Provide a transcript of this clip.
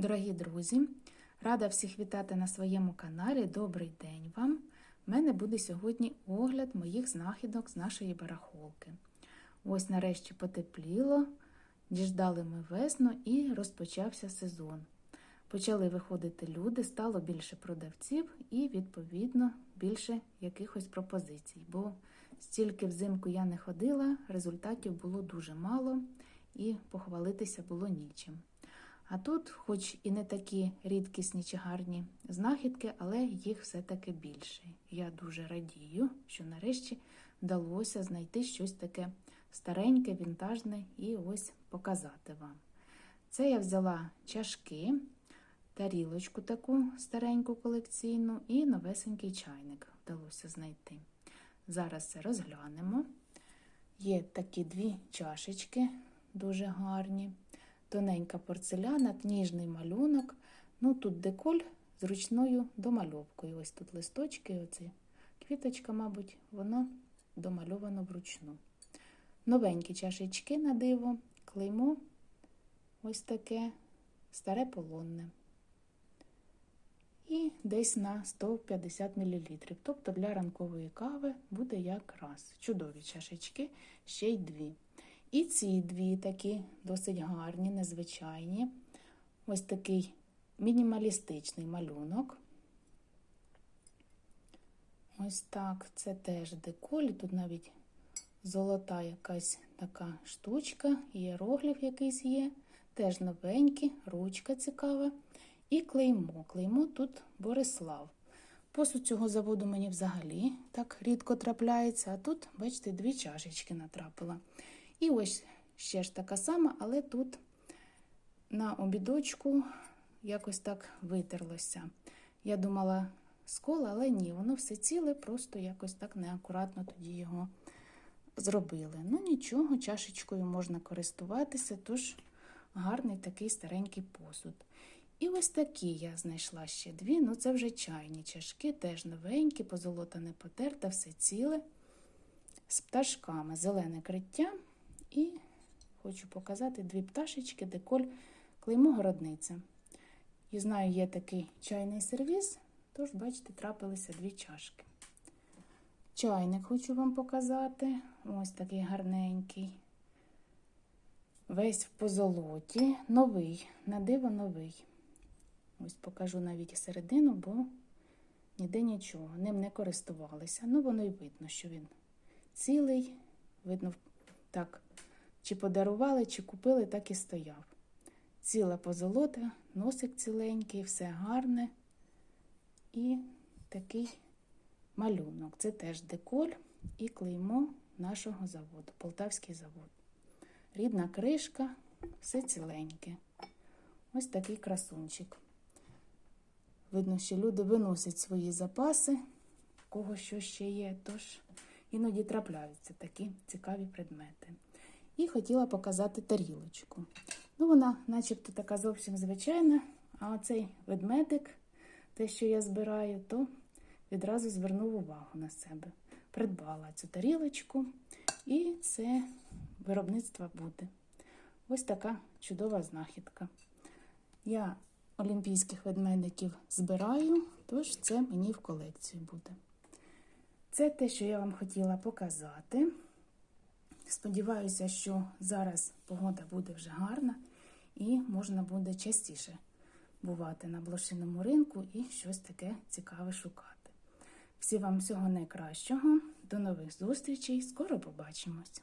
Дорогі друзі, рада всіх вітати на своєму каналі. Добрий день вам! У мене буде сьогодні огляд моїх знахідок з нашої барахолки. Ось нарешті потепліло, діждали ми весну і розпочався сезон. Почали виходити люди, стало більше продавців і, відповідно, більше якихось пропозицій. Бо стільки взимку я не ходила, результатів було дуже мало і похвалитися було нічим. А тут, хоч і не такі рідкісні чи гарні знахідки, але їх все-таки більше. Я дуже радію, що нарешті вдалося знайти щось таке стареньке, вінтажне і ось показати вам. Це я взяла чашки, тарілочку таку стареньку колекційну і новесенький чайник вдалося знайти. Зараз це розглянемо. Є такі дві чашечки, дуже гарні тоненька порцеляна, ніжний малюнок. Ну тут деколь з ручною домальовкою. Ось тут листочки, оці квіточка, мабуть, воно домальовано вручну. Новенькі чашечки на диво, клеймо ось таке старе полонне. І десь на 150 мл. Тобто для ранкової кави буде якраз чудові чашечки, ще й дві. І ці дві такі досить гарні, незвичайні. Ось такий мінімалістичний малюнок. Ось так, це теж деколь. Тут навіть золота якась така штучка, іерогліф якийсь є, теж новенький, ручка цікава. І клеймо. Клеймо тут Борислав. Посуд цього заводу мені взагалі так рідко трапляється, а тут, бачите, дві чашечки натрапила. І ось ще ж така сама, але тут на обідочку якось так витерлося. Я думала скола, але ні, воно все ціле, просто якось так неакуратно тоді його зробили. Ну нічого, чашечкою можна користуватися, тож гарний такий старенький посуд. І ось такі я знайшла ще дві. Ну, це вже чайні чашки, теж новенькі, позолота не потерта, все ціле, з пташками, зелене криття. І хочу показати дві пташечки, деколь клеймо городниця. І знаю, є такий чайний сервіс, тож, бачите, трапилися дві чашки. Чайник хочу вам показати. Ось такий гарненький. Весь в позолоті, новий, на диво новий. Ось покажу навіть середину, бо ніде нічого. Ним не користувалися. Ну, воно й видно, що він цілий, видно, так, чи подарували, чи купили, так і стояв. Ціла позолота, носик ціленький, все гарне. І такий малюнок. Це теж деколь і клеймо нашого заводу, Полтавський завод. Рідна кришка, все ціленьке. Ось такий красунчик. Видно, що люди виносять свої запаси, в кого що ще є, тож іноді трапляються такі цікаві предмети. І хотіла показати тарілочку. Ну, вона, начебто, така зовсім звичайна, а оцей ведмедик, те, що я збираю, то відразу звернув увагу на себе. Придбала цю тарілочку, і це виробництво буде. Ось така чудова знахідка. Я олімпійських ведмедиків збираю, тож це мені в колекцію буде. Це те, що я вам хотіла показати. Сподіваюся, що зараз погода буде вже гарна і можна буде частіше бувати на блошиному ринку і щось таке цікаве шукати. Всі вам всього найкращого, до нових зустрічей, скоро побачимось!